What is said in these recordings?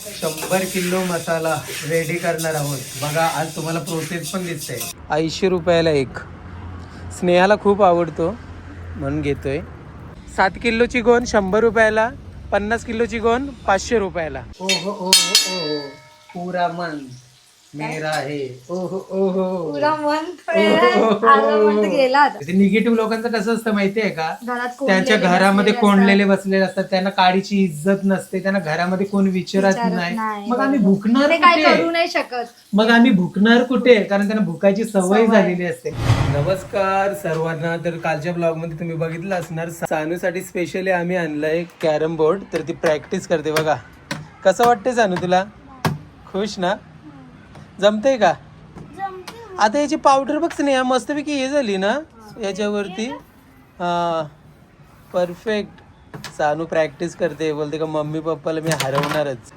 शंभर किलो मसाला रेडी करणार आहोत. बघा आज तुम्हाला प्रोसेस पण दिसते ऐंशी रुपयाला एक. स्नेहाला खूप आवडतो म्हणून घेतोय. सात किलोची गोण शंभर रुपयाला पन्नास किलोची गोण पाचशे रुपयाला. ओहो ओहो ओहो. पुरा मन मेरा आहे ओहो ओहो. पुरा मन आलं म्हणत गेला आता. ते निगेटिव्ह लोकांचं कसं असतं माहितीये का? घरात त्यांच्या घरामध्ये कोंडलेले बसलेले असतात. त्यांना काडीची इज्जत नसते. त्यांना घरामध्ये कोण विचारत नाही. मग आम्ही. भुकणार काय करू नाही शकत. मग आम्ही भुकणार कुठे? कारण त्यांना भुकायची सवय सवय. झालेली असते. नमस्कार सर्वांना. तर कालच्या ब्लॉगमध्ये तुम्ही बघितलं असणार सानूसाठी स्पेशली आम्ही आणलंय कॅरम बोर्ड तर ती प्रॅक्टिस करते बघा. कसं वाटते सानू तुला? खुश ना? जमते का? आता याची पावडर बघ स्नेहा मस्तपैकी हे झाली ना याच्यावरती. हा परफेक्ट सानू प्रॅक्टिस करते. बोलते का मम्मी पप्पाला मी हरवणारच.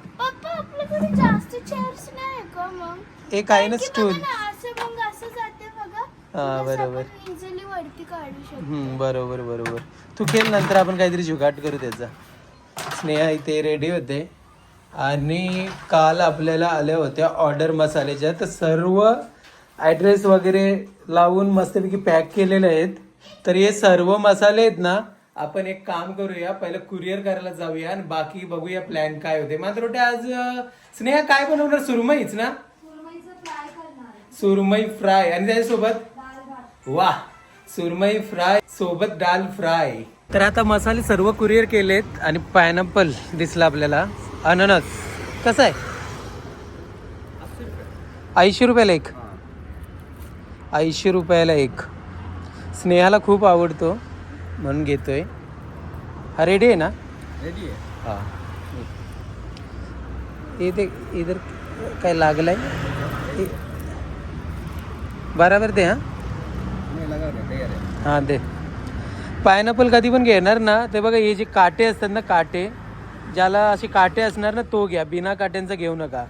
एक आहे ना स्टूल हा बरोबर. बरोबर बरोबर. तू खेळ नंतर आपण काहीतरी जुगाट करू त्याचा. स्नेहा इथे रेडी होते. आणि काल आपल्याला आल्या होत्या ऑर्डर मसाल्याच्या. तर सर्व ॲड्रेस वगैरे लावून मस्तपैकी पॅक केलेले आहेत. तर हे सर्व मसाले आहेत ना आपण एक काम करूया. पहिलं कुरिअर करायला जाऊया आणि बाकी बघूया प्लॅन काय होते. मात्र आज स्नेहा काय बनवणार? सुरमईच ना? सुरमई फ्राय. आणि त्याच्यासोबत? वा सुरमई फ्राय सोबत डाल फ्राय. तर आता मसाले सर्व कुरिअर केलेत आणि पायनॅपल दिसला आपल्याला. अननस. कसं आहे? ऐंशी रुपयाला एक. ऐंशी रुपयाला एक. स्नेहाला खूप आवडतो म्हणून घेतोय. हा रेडी आहे ना? रेडी आहे. हा. इथे इधर काय लागलाय? इ- बराबर दे हा. आहे. हा दे. पायनॅपल कधी पण घेणार ना ते बघा हे जे काटे असतात ना काटे ज्याला असे काटे असणार ना तो घ्या. बिना काट्यांचा घेऊ नका.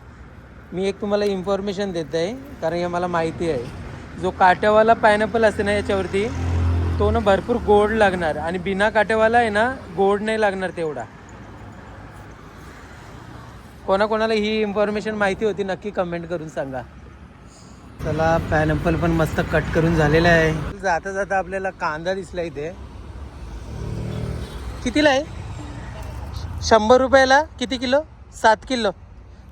मी एक तुम्हाला इन्फॉर्मेशन देत आहे कारण हे मला माहिती आहे. जो काट्यावाला पायनॅपल असते ना याच्यावरती तो ना भरपूर गोड लागणार. आणि बिना काट्यावाला आहे ना गोड नाही लागणार तेवढा. कोणाकोणाला ही इन्फॉर्मेशन माहिती होती नक्की कमेंट करून सांगा. चला पायनॅपल पण मस्त कट करून झालेला आहे. जाता जाता आपल्याला कांदा दिसला इथे. कितीला आहे? शंभर रुपयाला किती किलो? सात किलो.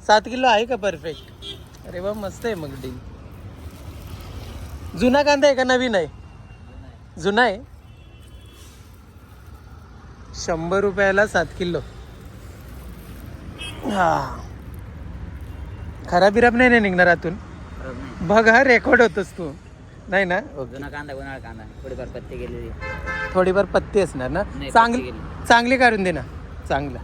सात किलो आहे का परफेक्ट अरे वा मस्त आहे मग डील जुना कांदा आहे का नवीन आहे? जुना आहे? शंभर रुपयाला सात किलो. हा. खराब बिराब नाही निघणार आतून? बघ हा रेकॉर्ड होतोस तू. नाही ना? ओके. जुना कांदा उन्हाळा कांदा थोडीफार पत्ते गेलेली थोडीफार पत्ती असणार ना? नाही, चांगली पत्ती चांगली काढून दे ना. चांगला.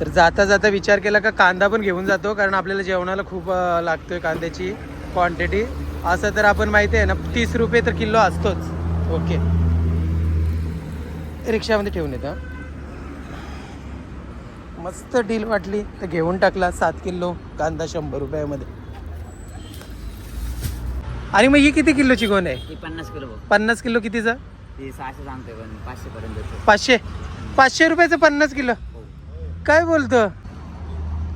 तर जाता जाता विचार केला का कांदा पण घेऊन जातो कारण आपल्याला जेवणाला खूप अं, लागतोय कांद्याची क्वांटिटी असं तर आपण माहिती आहे ना तीस रुपये तर किलो असतोच. ओके. रिक्षामध्ये ठेवून येतो हं. मस्त डील वाटली. तर घेऊन टाकला सात किलो कांदा शंभर रुपयामध्ये. आणि मग ही किती किलोची गोण आहे? ही पन्नास किलो बघ पन्नास किलो कितीचा? ती सहाशे सांगतोय पण पाचशे पर्यंत देतो. पाचशे? पाचशे रुपयाचं पन्नास किलो? हो. काय बोलतो?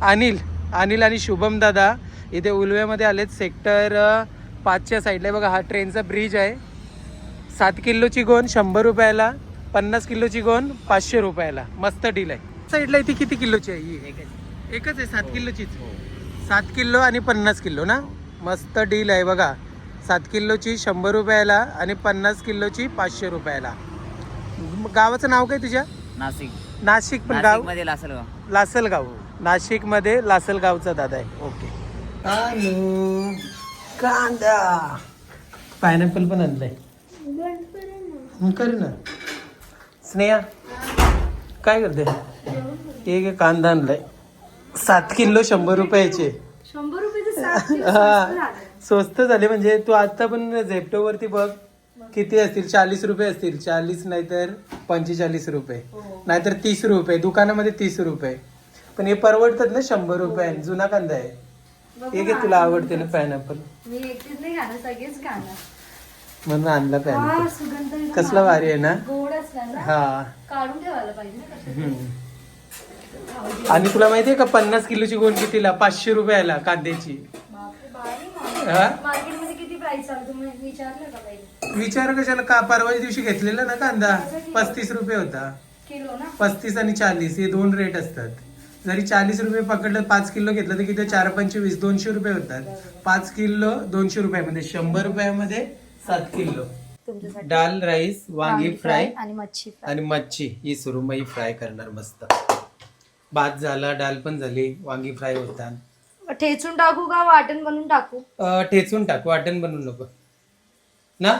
अनिल अनिल आणि शुभम दादा इथे उलव्यामध्ये आलेत. सेक्टर अ, पाचच्या साईडला. आहे बघा हा ट्रेनचा ब्रिज आहे. सात किलोची गोण शंभर रुपयाला. पन्नास किलोची गोण पाचशे रुपयाला. मस्त डील आहे. साईडला इथे किती किलोची आहे ही? एकच. एकच आहे सात किलोचीच. हो. सात किलो आणि पन्नास किलो ना? मस्त डील आहे बघा. सात किलोची शंभर रुपयाला आणि पन्नास किलोची पाचशे रुपयाला. म- गावाचं नाव काय तुझ्या? नाशिक. नाशिक पण गाव? मध्ये लासलगाव. लासलगाव. नाशिकमध्ये लासलगावचा दादा आहे. ओके. आलू कांदा. पायनॅपल पण आणलंय. कर ना. स्नेहा काय करते? एक एक कांदा आणलाय. सात किलो शंभर रुपयाचे. शंभर रुपये तर हा. स्वस्त झाले. म्हणजे तू आता पण झेप्टो वरती बघ किती असतील? चाळीस रुपये असतील. चाळीस नाहीतर पंचेचाळीस रुपये. नाहीतर तीस रुपये. दुकानामध्ये तीस रुपये. पण हे परवडतात ना शंभर रुपये. जुना कांदा आहे. हे घे तुला आवडते ना पायनॅपल मी एकटीच नाही खाणार सगळेच खाणार. म्हणून आणला हा पायनॅपल एकदम कसला भारी आहे ना? गोड असला ना हा. काढून ठेवायला पाहिजे ना कशात. हम्म. आणि तुला माहितीये का पन्नास किलोची गोण कितीला? पाचशे रुपयाला कांद्याची. हा? मग. मार्केटमध्ये किती प्राइस चालू तुम्ही विचारलं का पहिले? विचार कशाला? का परवाच्या दिवशी घेतलेला ना कांदा? पस्तीस रुपये होता. किलो ना? पस्तीस आणि चाळीस हे दोन रेट असतात. जरी चाळीस रुपये पकडलं पाच किलो घेतलं तर किती? चार पंचवीस दोनशे रुपये होतात. पाच किलो दोनशे रुपयामध्ये शंभर रुपयामध्ये सात किलो. तुमच्यासाठी डाल राईस वांगी फ्राय आणि मच्छी फ्राय. आणि मच्छी. ही सुरमई फ्राय करणार मस्त. भात झाला डाल पण झाली वांगी फ्राय होतात ठेचून टाकू का वाटण बनवून टाकू? अं, ठेचून टाक वाटण बनवू नको. ना?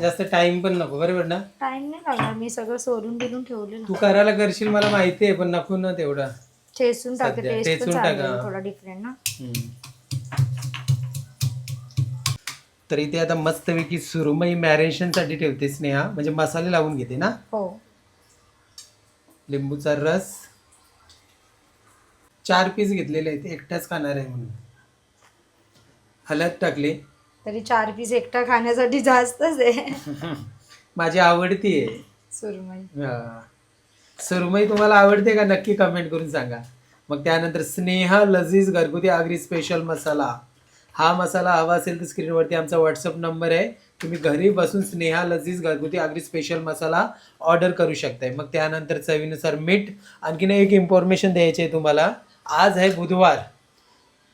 जास्त टाइम पण नको बरोबर ना? टाइम नाही लागणार मी सगळं सोडून बिलून ठेवलेलं तू करायला करशील मला माहिती आहे पण नको ना तेवढा. ठेचून टाकते सध्या टेस्ट पण ठेचून चांगली टाका. आहे, थोडा डिफरंट ना. तर इथे आता मस्तपैकी सुरमई मॅरिनेशनसाठी ठेवते स्नेहा. म्हणजे मसाले लावून घेते ना? हो. लिंबूचा रस. चार पीस घेतलेले आहेत. एकटाच खाणार आहे म्हणून. हळद टाकली. तरी चार पीस एकटा खाण्यासाठी जास्तच आहे. माझी आवडती आहे. सुरमई. हा. सुरमई तुम्हाला आवडते का? नक्की कमेंट करून सांगा. मग त्यानंतर स्नेहा लजीज घरगुती आगरी स्पेशल मसाला. हा मसाला हवा असेल तर स्क्रीनवरती आमचा व्हॉट्सअप नंबर आहे. तुम्ही घरी बसून स्नेहा लजीज घरगुती आगरी स्पेशल मसाला ऑर्डर करू शकताय. मग त्यानंतर चवीनुसार मीठ. आणखीन एक इन्फॉर्मेशन द्यायची आहे तुम्हाला. आज आहे बुधवार.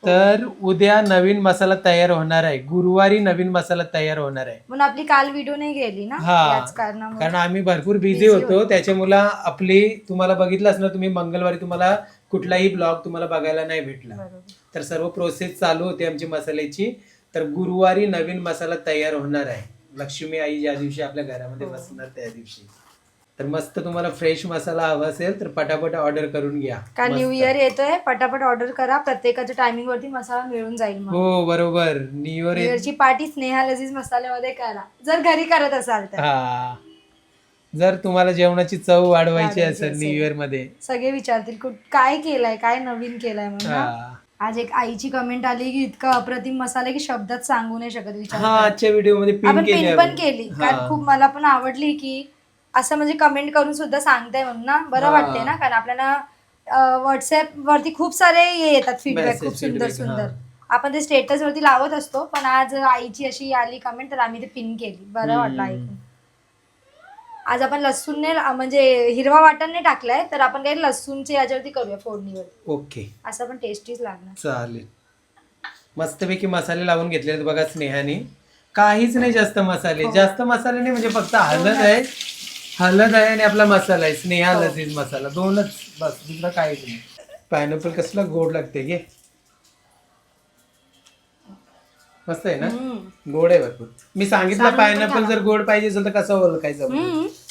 तर उद्या नवीन मसाला तयार होणार आहे. गुरुवारी नवीन मसाला तयार होणार आहे. म्हणून आपली काल व्हिडिओ नाही गेली ना? हा. याच कारणामुळे. कारण आम्ही भरपूर बिझी Busy होतो. त्याच्यामुळे आपली तुम्हाला बघितलं असणार तुम्ही मंगळवारी तुम्हाला कुठलाही ब्लॉग तुम्हाला बघायला नाही भेटला. बरोबर. तर सर्व प्रोसेस चालू होती आमची मसाल्याची. तर गुरुवारी नवीन मसाला तयार होणार आहे. लक्ष्मी आई ज्या दिवशी आपल्या घरामध्ये हो. बसणार त्या दिवशी. तर मस्त तुम्हाला फ्रेश मसाला हवा असेल तर पटापट ऑर्डर करून घ्या का मस्त. न्यू इयर येतोय पटापट ऑर्डर करा प्रत्येकाच्या टायमिंग वरती मसाला मिळून जाईल मग हो बरोबर न्यू इयर न्यू इयरची पार्टी स्नेहा लजीज मसाल्यामध्ये करा जर घरी करत असाल तर हा जर तुम्हाला जेवणाची चव वाढवायची वाढवायची असेल असेल. न्यू इयरमध्ये सगळे विचारतील कुठ काय केलंय काय नवीन केलंय म्हणून ना. आज एक आईची कमेंट आली की इतका अप्रतिम मसाला की शब्दात सांगू नाही शकत विचार हा. आजच्या व्हिडिओमध्ये पिन आपण केली पिन आहे पण आपण. केली हा. खूप मला पण आवडली की असं म्हणजे कमेंट करून सुद्धा सांगताय म्हणून ना? बरं हा. वाटते ना? कारण आपल्याला व्हॉट्सअप वरती खूप सारे हे येतात फीडबॅक खूप सुंदर feedback, सुंदर. हा. आपण ते स्टेटस वरती लावत असतो पण आज आईची अशी आली कमेंट तर आम्ही ते पिन केली. बरं वाटलं. ऐकून. आज आपण लसूणने म्हणजे हिरवा वाटणने टाकलाय तर आपण काही लसूणचे याच्यावरती करूया फोडणीवर. ओके. असं पण टेस्टीच लागणार. चालेल. मस्तपैकी मसाले लावून घेतले बघा स्नेहाने. काहीच नाही जास्त मसाले. हो. जास्त मसाले नाही म्हणजे फक्त हळद आहे. हळद आहे आणि आपला मसाला आहे स्नेहा हो. लजीज मसाला. दोनच बस दुसरं काहीच नाही. पायनॅपल कसला गोड लागते घे मस्त आहे ना. गोड आहे भरपूर मी सांगितलं पायनॅपल. जर गोड पाहिजे असेल तर कसं ओळखायचं.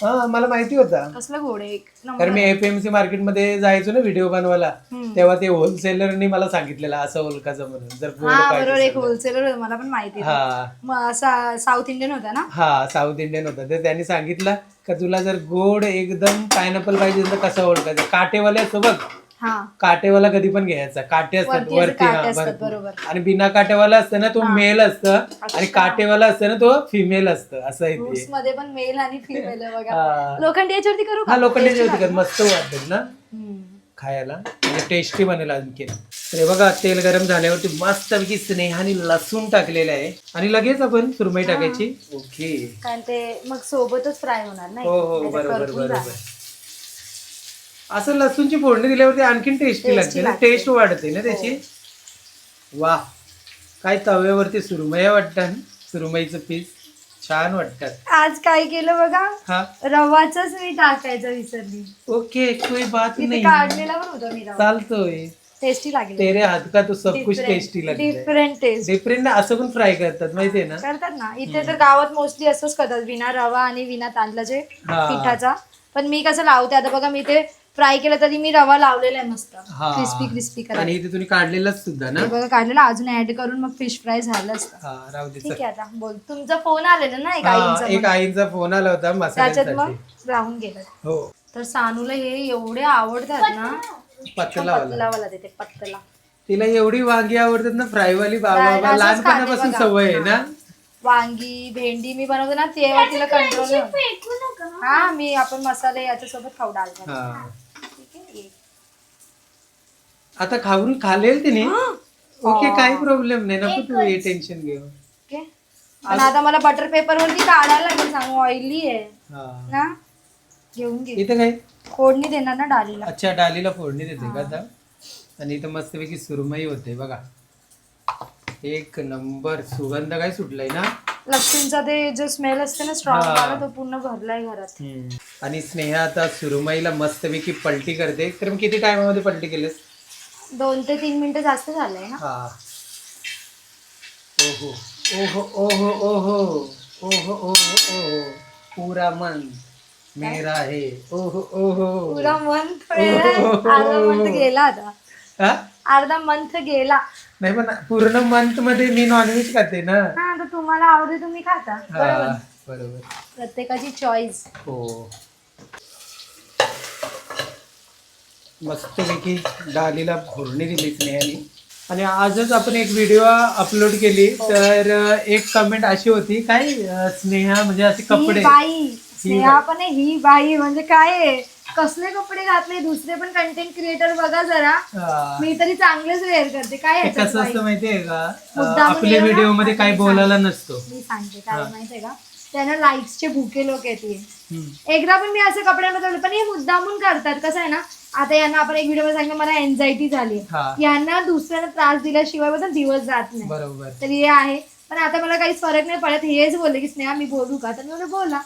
हा मला माहिती होता कसलं गोड आहे एक कारण मी एफएमसी मार्केटमध्ये जायचो ना व्हिडिओ बनवायला. तेव्हा ते होलसेलरनी मला सांगितलेलं असं ओळखायचं म्हणून जर गोड बरोबर एक. होलसेलर मला पण माहिती. हा साऊथ इंडियन होता ना हा साऊथ इंडियन होता तर त्यांनी सांगितलं का तुला जर गोड एकदम पायनॅपल पाहिजे असेल तर कसं ओळखायचं काटेवाले हा काटेवाला कधी पण घ्यायचा काटे असतात वरती असे वरती काटे असतात, भरपूर. बरोबर. आणि बिना काटेवाला असतं ना तो हा. मेल असतं आणि अच्छा. काटेवाला असतं ना तो फिमेल असतं असं आहे मध्ये पण मेल आणि फिमेल बघा हा. लोखंडी याच्यावरती करू? हा लोखंडी जेवते. मस्त वाटत ना. खायला म्हणजे टेस्टी बनेल आणखी तर हे बघा तेल गरम झाल्यावरती मस्तपैकी स्नेहाने लसूण टाकलेलं आहे आणि लगेच आपण सुरमई टाकायची ओके कारण ते मग सोबतच फ्राय होणार नाही हो हो नाहीतर बरोबर करपून बरोबर जाणार. असं लसूणची फोडणी दिल्यावरती आणखीन टेस्टी लागते ना. टेस्ट वाढते ना त्याची? वा. काय तव्यावरती सुरमया वाटतात. सुरमईचं पीस छान वाटतात. आज काय केलं बघा? हा? रवाच मी टाकायचं विसरली. ओके कोई बात नाही. काढलेला पण होता मी रवा. चालतोय. टेस्टी लागली. तेरे हात का तो सब कुछ टेस्टी लागते डिफरंट टेस्ट डिफरंट असं पण फ्राय करतात माहितीये ना? करतात ना. इथे तर गावात मोस्टली असंच करतात विना रवा आणि विना तांदळाचे हा. पिठाचा. पण मी कसं लावते आता बघा मी ते फ्राय केलं तरी मी रवा लावलेला आहे मस्त. हा. क्रिस्पी क्रिस्पी आणि करायला इथे तुम्ही काढलेलंच सुद्धा ना? हे बघा काढलेलं अजून ऍड करून मग फिश फ्राय झालं असतं. हा राहू दे ठीक चल. आहे आता बोल. तुमचा फोन आलेला ना एक हा, आईंचा एक. आईंचा फोन आला होता त्याच्यात मग मसाल्यासाठी राहून गेलं. हो. तर सानूला हे एवढे आवडतात ना. पत्तला वाला. पतलावाला देते पत्तला तिला एवढी वांगी आवडतात ना फ्रायवाली Fry ला असंच लहानपणापासून. सवय आहे ना? वांगी भेंडी मी बनवते ना तेव्हा तिला कंट्रोल हा मी आपण मसाले याच्यासोबत खाऊ डाल. हा. आता खाऊन खालेल तिने. ओके काही प्रॉब्लेम नाही. नको तू हे टेन्शन घेऊ. पण आता मला बटर पेपर वरती काढायला लागेल सांगू ऑइली आहे. हा. ना? घेऊन घे. इथं काय? फोडणी देणार ना डालीला अच्छा डालीला फोडणी देते का आता? आणि इथं मस्तपैकी सुरमई होते बघा. एक नंबर सुगंध काय सुटलाय ना? लसूणचा ते जो स्मेल असते ना स्ट्रॉंग हा. वाला तो पूर्ण भरलाय घरात. आणि स्नेहा आता सुरमईला मस्तपैकी पलटी करते. तर मग किती टायमामध्ये पलटी केलीस? दोन ते तीन मिनिटं जास्त झालंय ना? हा. ओहो ओहो ओहो ओहो ओहो ओहो ओहो. पूरा मन मेरा है. ओहो ओहो. पुरा मंथ अर्धा मंथ गेला आता. हा? अर्धा मंथ गेला. नाही पण पूर्ण मंथमध्ये मी नॉनव्हेज खाते ना. हा तुम्हाला आवडते तुम्ही खाता. हा बरोबर. बरोबर. प्रत्येकाची चॉईस हो. मस्तपैकी डालीला फोडणी दिली स्नेहाने. आणि आजच आपण एक व्हिडिओ अपलोड केली तर एक कमेंट अशी होती काय अं, स्नेहा म्हणजे असे ही कपडे? बाई स्नेहा पण आहे, ही बाई म्हणजे काय आहे? कसले कपडे घातले दुसरे पण कंटेंट क्रिएटर बघा जरा. अं, मी तरी चांगलेच वेअर करते. काय ते ह्याच्यात कसं बाई? असतं माहितीये का? अं, मुद्दामून आपल्या येऊ ना? व्हिडिओमध्ये काही बोलायला नसतो. मी सांगते काय माहितीये का? त्यांना लाईक्सचे भुके लोक येते हम्म. एकदा पण मी असं कपड्यांमध्ये पण हे मुद्दामून करतात. कसं आहे ना आता यांना आपण एक व्हिडिओ सांगितलं मला एन्झायटी झाली. यांना दुसऱ्यांना त्रास दिल्याशिवाय पण दिवस जात नाही. बरोबर. तर हे आहे. पण आता मला काहीच फरक नाही पडत. हेच बोलले की स्नेहा मी बोलू का? तर मी बोला.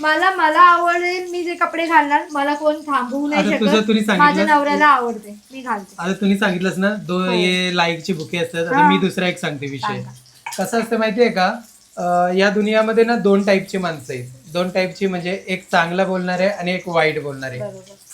मला मला आवडेल मी जे कपडे घालणार. मला कोण थांबवू नाही शकत. माझ्या नवऱ्याला आवडते. मी घालते. आता तुम्ही सांगितलंच ना दो हो. हे लाईकचे भुके असतात. मी दुसरा एक सांगते विषय. कसं असतं माहितीये का? या दुनियामध्ये ना दोन टाईपची माणसं आहेत. दोन टाईपची म्हणजे एक चांगला बोलणारे आणि एक वाईट बोलणारे.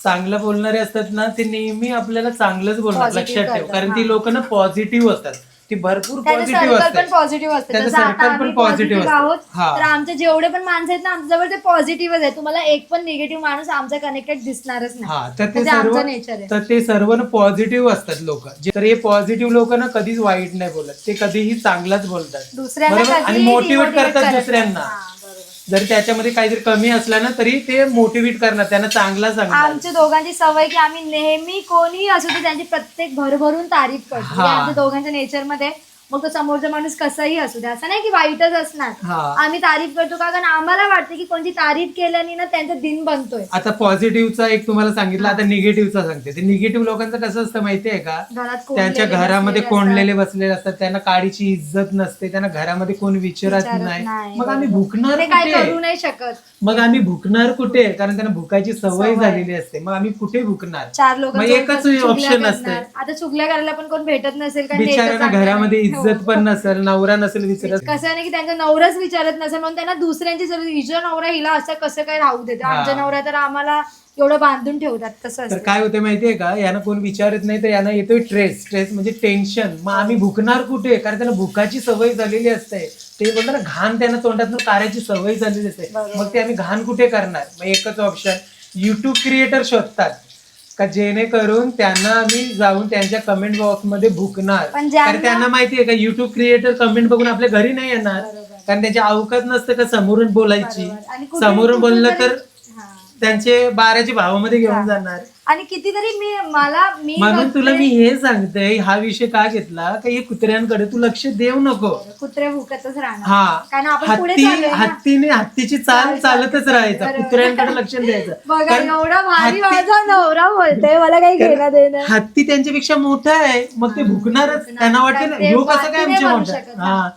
चांगलं बोलणारे असतात ना ते नेहमी आपल्याला चांगलंच बोलणार Positive लक्षात ठेव. कारण. ती लोक ना पॉझिटिव्ह असतात ती भरपूर त्याचं पॉझिटिव्ह सर्कल पण असतात पॉझिटिव्ह असते त्याचं जसं आता circle पण आम्ही positive पॉझिटिव्ह असतं. आहोत हा. तर आमचे जेवढे पण माणसं आहेत ना आमच्याजवळ ते पॉझिटिव्हच आहे तुम्हाला एक पण निगेटिव्ह माणूस आमचा कनेक्टेड दिसणारच नाही हा तर ते सर्व आमचं नेचर आहे तर ते सर्व ना पॉझिटिव्ह असतात लोक तर हे पॉझिटिव्ह लोक ना कधीच वाईट नाही बोलत ते कधीही चांगलाच बोलतात दुसऱ्यांना बरोबर? आणि कधीही मोटिवेट demotivate करतात करत दुसऱ्यांना. हा, बरोबर. जर त्याच्यामध्ये काहीतरी कमी असला ना तरी ते मोटिवेट करणार त्यांना चांगला सांगणार आमच्या दोघांची सवय की आम्ही नेहमी कोणी असू दे त्यांची प्रत्येक भरभरून तारीफ करतो हा. हे आमच्या दोघांच्या नेचरमध्ये मग तो समोरचा माणूस कसाही असू दे. असं नाही की वाईटच असणार. हा. आम्ही तारीफ करतो का? कारण आम्हाला वाटते की कोणती तारीफ केल्याने ना त्यांचा दिन बनतोय. आता पॉझिटिव्हचा एक तुम्हाला सांगितलं आता निगेटिव्हचा सांगते. ते निगेटिव्ह लोकांचं कसं असतं माहितीये का? घरात त्यांच्या घरामध्ये बसलेले कोंडलेले बसलेले असतात. त्यांना काडीची इज्जत नसते. त्यांना घरामध्ये कोण विचारत विचारत नाही. नाही, मग आम्ही. भुकणार ते काय कुठे? करू नाही शकत. मग आम्ही भुकणार कुठे? कारण त्यांना भुकायची सवय सवय. झालेली असते. मग आम्ही कुठे भुकणार? चार मग लोक एकच ऑप्शन असते. आता चुगल्या करायला पण कोण भेटत नसेल कारण ते एकच बिचाऱ्यांना चांगलं घरामध्ये. इज्जत हो. पण नसेल नवरा नसेल विचारत. कसं आहे ना की त्यांचा नवराच विचारत नसेल म्हणून त्यांना दुसऱ्यांची जर हिचा नवरा हिला असं कसं काय राहू देते? हा. आमच्या नवरा तर आम्हाला एवढं बांधून ठेवतात तसं तर असतं. काय होते माहितीये का? यांना कोण विचारत नाही तर यांना येतोय स्ट्रेस स्ट्रेस म्हणजे टेन्शन मग आम्ही भुकणार कुठे? कारण त्यांना भुकाची सवय झालेली असते. ते बोलतात ना घाण त्यांना तोंडातून काढायची सवय झालेली असते. बरोबर. मग ते आम्ही घाण कुठे करणार? मग एकच ऑप्शन युट्यूब क्रिएटर शोधतात. का जेणेकरून त्यांना आम्ही जाऊन त्यांच्या कमेंट बॉक्समध्ये भुकणार पण ज्यांना- कारण त्यांना माहितीये का युट्यूब क्रिएटर कमेंट बघून आपल्या घरी नाही येणार बरोबर. कारण त्यांची अवकात नसतं का समोरून बोलायची बरोबर. आणि कुठे- समोरून बोललं तर हा. त्यांचे बाराच्या भावामध्ये घेऊन जाणार आणि कितीतरी मी मला मी म्हणून तुला मी हे सांगते हा विषय का घेतला? का हे कुत्र्यांकडे तू लक्ष देऊ नको. कुत्रे भुकतच राहणार. कारण आपण पुढे हत्ती चाललोय ना. हत्तीने हत्तीची चाल चाल- चालतच राहायचं. बरोबर. कुत्र्यांकडे लक्ष द्यायचं. बघा कारण एवढा भारी हत्ती- माझा नवरा बोलतोय मला काही घेणं देणं. हत्ती त्यांच्यापेक्षा मोठा आहे. मग ते भुकणारच. भुकणार. त्यांना वाटतं ना ह्यो कसं काय आमच्या मोठा हा.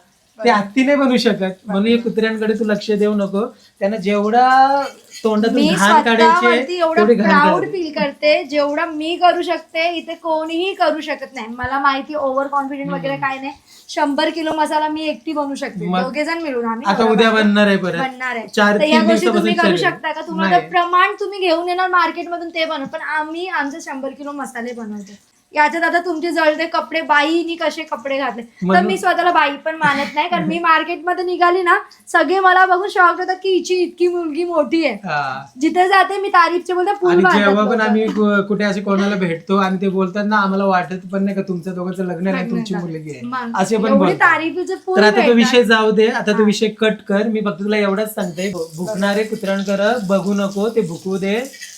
ते हत्ती नाही बनू शकत. म्हणून हे कुत्र्यांकडे तू लक्ष देऊ नको. त्यांना जेवढा तोंडातून मी घाण काढायचे स्वतःवरती एवढं तेवढी घाण प्राऊड. फील करते. जेवढं मी करू शकते इथे कोणीही करू शकत नाही. मला माहिती ओव्हर कॉन्फिडंट वगैरे काय नाही. शंभर किलो मसाला मी एकटी बनवू शकते. मग- दोघे जण मिळून आम्ही आता उद्या. बनणार आहे परत. बनणार आहे. चार तर या तीन गोष्टी तुम्ही दिवसापासून करू. शकता का? तुम्हाला नाही. प्रमाण तुम्ही घेऊन येणार मार्केटमधून ते बनव. पण आम्ही आमचे शंभर किलो मसाले बनवतो. याच्यात आता तुमचे जळते कपडे बाईनी कसे कपडे घातले. तर मी स्वतःला बाई पण मानत नाही कारण मी मार्केटमध्ये निघाली ना सगळे मला बघून शॉक होतात की हिची इतकी मुलगी मोठी आहे. जिथे जाते मी तारीफचे बोलते फुल जेव्हा पण. आम्ही कुठे असे कोणाला भेटतो आणि ते बोलतात ना आम्हाला वाटत पण नाही का तुमच्या दोघांचं लग्न नाही तुमची मुलगी आहे. असे पण तारीफीचे तर आता तो. विषय जाऊ दे आता तो विषय कट कर. मी फक्त तुला एवढाच सांगते. भुकणारे कुत्र्यांकर बघू नको ते भुकू दे.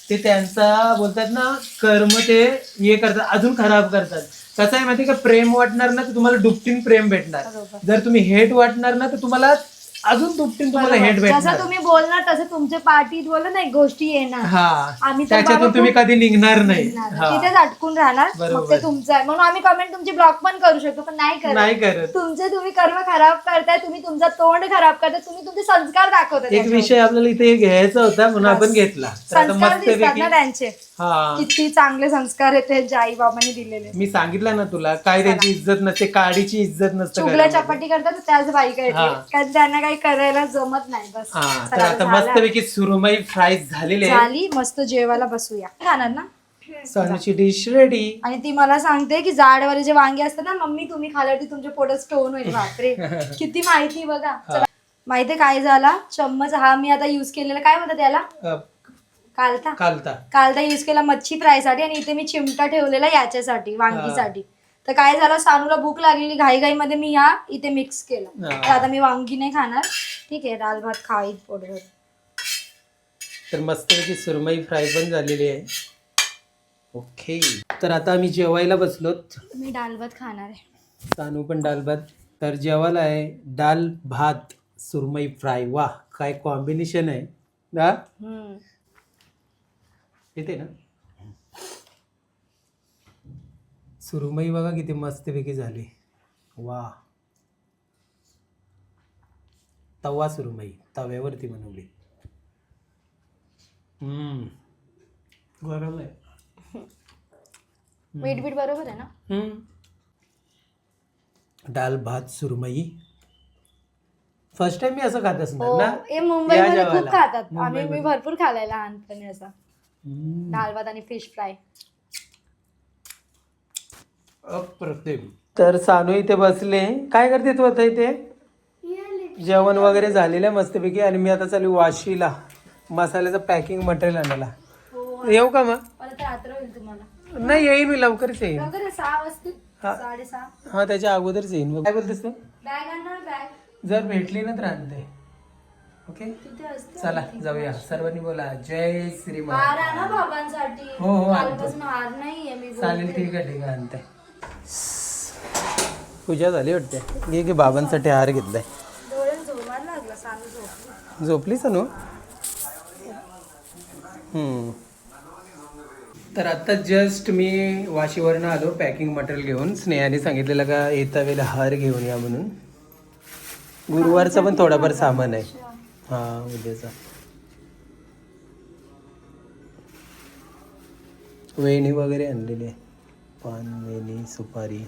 ते त्यांचा बोलतात ना कर्म ते हे करतात अजून खराब करतात. कसं आहे माहिती का? प्रेम वाटणार ना तर तुम्हाला दुपटीन प्रेम भेटणार. जर तुम्ही हेट वाटणार ना तर तुम्हाला अजून दुपटीन तुम्हाला बरोबर. जसं भेटणार. तुम्ही बोलणार तसं तुमच्या पाठीत बोल नाही गोष्टी येणार. हा. आम्ही तर त्याच्यातून बाबा तुम्ही खूप- कधी निघणार नाही. तिथेच अटकून राहणार. मग बरोबर. ते तुमचं आहे. म्हणून आम्ही कमेंट तुमची ब्लॉक पण करू शकतो पण नाही नाही करत. करत तुमचे तुम्ही कर्म खराब करताय तुम्ही तुमचा तोंड खराब करताय तुम्ही तुमचे संस्कार दाखवताय एक त्याच्यावर. विषय आपल्याला इथे घ्यायचा होता म्हणून आपण घेतला. तर आता संस्कार दिसतात ना त्यांचे. हा. किती चांगले संस्कार आहेत त्यांच्या आई बाबांनी दिलेले. मी सांगितलं ना तुला काय त्यांची इज्जत नसते काडीची इज्जत नसते चुगल्या घरामध्ये. चपाटी करतात तर त्याच हा. येते कारण त्यांना काही करायला जमत नाही बस. हा तर आता झालं. मस्तपैकी सुरमई फ्राय झालेली आहे. झाली मस्त जेवायला बसूया. खाणार ना? सानूची डिश रेडी आणि ती मला सांगते की जाडवाले जे वांगे असतात ना मम्मी तुम्ही खाल्यावरती तुमच्या पोटात स्टोन होईल. बापरे. किती माहिती बघा. चला. माहितीये काय झाला? चम्मच हा मी आता युज केलेला. काय म्हणतात त्याला? कालता. कालता. कालदा युज केला मच्छी फ्रायसाठी आणि इथे मी चिमटा ठेवलेला याच्यासाठी वांगीसाठी. तर काय झालं? सानूला भूक लागलेली. घाई घाई मध्ये मी हा इथे मिक्स केला. हा. तर आता मी वांगी नाही खाणार. ठीक आहे दाल भात खाईत पोटभर. तर मस्तपैकी सुरमई फ्राय पण झालेली आहे. ओके. तर आता आम्ही जेवायला बसलोत. मी दाल भात खाणार आहे. सानू पण डाल भात. तर जेवायला आहे. डाल भात सुरमई फ्राय. वा काय कॉम्बिनेशन आहे. ना हम्म. येते ना? सुरमई बघा किती मस्तपैकी झाली. वा. तवा सुरमई तव्यावरती बनवली. हम्म. गरम आहे. मीठ बीठ बरोबर आहे ना. डाल भात सुरमई. फर्स्ट टाइम मी असं खात असणार हो ना? हे या मुंबईमध्ये खूप. खातात. आम्ही. मी भरपूर खाल्लाय लहानपणी असा. दाल भात आणि फिश फ्राय अप्रतिम. तर सानू इथे बसले. काय करते तू आता इथे? जेवण वगैरे झालेलं आहे मस्तपैकी आणि मी आता चालू वाशीला. मसाल्याचं पॅकिंग मटेरियल आणायला. येऊ का मग? नाही येईन मी लवकरच वाजतील. हा. हा त्याच्या अगोदरच येईन मग काय बोलतेस तू? जर भेटली ना तर आणते. ओके? चला जाऊया. सर्वांनी बोला जय श्री महाराज. हो, हो, आणतो. चालेल. ठीक आहे ठीक आहे आणते. पूजा झाली वाटते. घे की बाबांसाठी हार घेतलाय. डोळ्यात झोमायला झोपली तर आता जस्ट मी वाशीवरनं आलो पॅकिंग मटेरियल घेऊन. स्नेहाने सांगितलेलं का येता वेळेला हार घेऊन या म्हणून. गुरुवारचं पण थोडाफार सामान आहे. हा उद्याचा. वेणी वगैरे आणलेली आहे. पान वेणी सुपारी.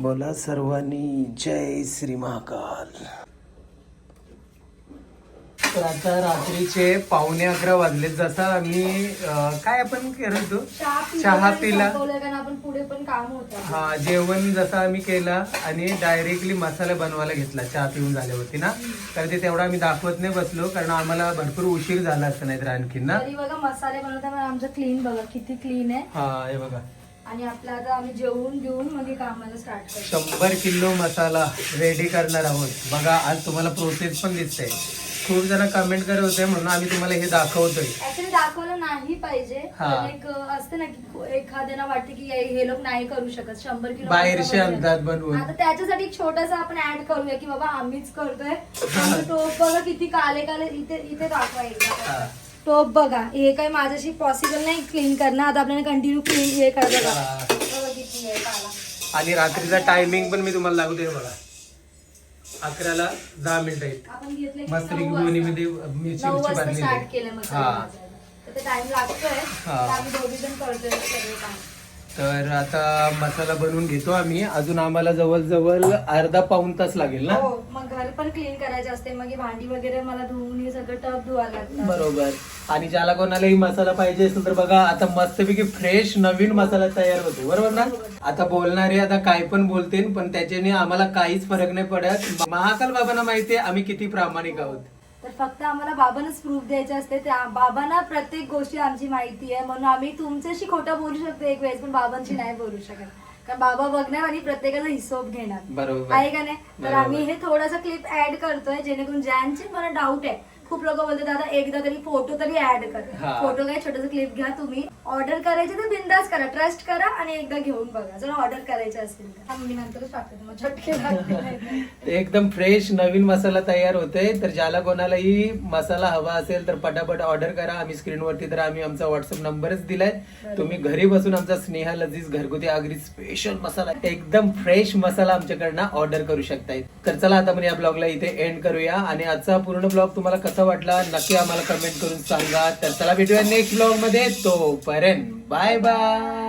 बोला सर्वांनी जय श्री महाकाल. तर आता रात्रीचे पावणे अकरा वाजले जसा आम्ही अं, काय आपण करत चहा पिला. कारण आपण पुढे पण काम होतं. हा जेवण जसं आम्ही केला आणि डायरेक्टली मसाला बनवायला घेतला चहा पिऊन झाल्यावरती ना. तर ते तेवढा आम्ही दाखवत नाही बसलो कारण आम्हाला भरपूर उशीर झाला असं नाही तर आणखीन ना. तरी बघा मसाले बनवताना आमचं क्लीन बघा किती क्लीन आहे. हा हे बघा. आणि आपलं आता आम्ही जेवून घेऊन मग कामाला स्टार्ट करतो शंभर किलो मसाला रेडी करणार आहोत. बघा आज तुम्हाला प्रोसेस पण दिसते खूप जण कमेंट करत होते म्हणून आम्ही तुम्हाला हे दाखवतोय. ऍक्च्युली दाखवलं नाही पाहिजे. हा. पण एक असते ना की एखाद्याला वाटते की हे हे लोक नाही करू शकत. शंभर किलो बाहेरचे बनवतात. बनवून. आता त्याच्यासाठी एक छोटासा आपण ऍड करूया की बाबा आम्हीच करतोय. टोप बघा किती काले काले इथे इथे दाखवा एकदा. हा. टोप बघा हे काही माझ्याशी पॉसिबल नाही क्लीन करणं आता आपल्याला कंटिन्यू क्लीन हे करायचं बघा. बघा किती आहे काला आणि रात्रीचा टायमिंग पण मी तुम्हाला लागू दे बघा अकराला दहा मिनिटं आहेत आपण घेतलं की मस्त नऊ गुगुनीमध्ये वाजता. मिरची नऊ मिरची वाजता भरलेली स्टार्ट आहे. केलं मग हा तर टाइम लागतोय हा. तर आम्ही दोघी जण करतोय सगळे काम तर आता मसाला बनवून घेतो आम्ही. अजून आम्हाला जवळजवळ अर्धा पाऊन तास लागेल ना? हो मग घर पण क्लीन करायचे असते. मग हे भांडी वगैरे मला धुवून हे सगळं टप धुवायला लागतं. बरोबर. आणि ज्याला कोणालाही मसाला पाहिजे असेल तर बघा आता मस्तपैकी फ्रेश नवीन मसाला तयार होतो. बरोबर ना? आता बोलणारे आता काय पण बोलते पण त्याच्याने आम्हाला काहीच फरक नाही पडत. महाकाल बाबांना माहितीये आम्ही किती प्रामाणिक आहोत. तर फक्त आम्हाला बाबांनाच प्रूफ द्यायचे असते. त्या बाबांना प्रत्येक गोष्टी आमची माहिती आहे. म्हणून आम्ही तुमच्याशी खोटं बोलू शकतो एक वेळेस पण बाबांशी नाही बोलू शकत. कारण बाबा बघणार आणि प्रत्येकाचा हिशोब घेणार. आहे का नाही? तर. आम्ही हे थोडासा क्लिप ऍड करतोय जेणेकरून ज्यांचे मला डाऊट आहे खूप लोक बोलतात दादा एकदा तरी फोटो तरी ऍड कर. हा. फोटो काय छोटस क्लिप घ्या तुम्ही. ऑर्डर करायचे तर बिंदास करा ट्रस्ट करा आणि एकदा घेऊन बघा. जर ऑर्डर करायचे असेल तर. हा, मी नंतरच टाकते मग झटके लागते नाहीतर. ते एकदम फ्रेश नवीन मसाला तयार होते तर ज्याला कोणालाही मसाला हवा असेल तर पटापट ऑर्डर करा. आम्ही स्क्रीनवरती तर आम्ही आमचा व्हॉट्सअप नंबरच दिलाय. तुम्ही घरी बसून आमचा स्नेहा लजीज घरगुती आगरी स्पेशल मसाला एकदम फ्रेश मसाला आमच्याकडनं ऑर्डर करू शकताय तर चला आता आपण या ब्लॉगला इथे एंड करूया. आणि आजचा पूर्ण ब्लॉग तुम्हाला कसा वाटला? नक्की आम्हाला कमेंट करून सांगा. तर चला भेटूया नेक्स्ट ब्लॉगमध्ये. तोपर्यंत बाय बाय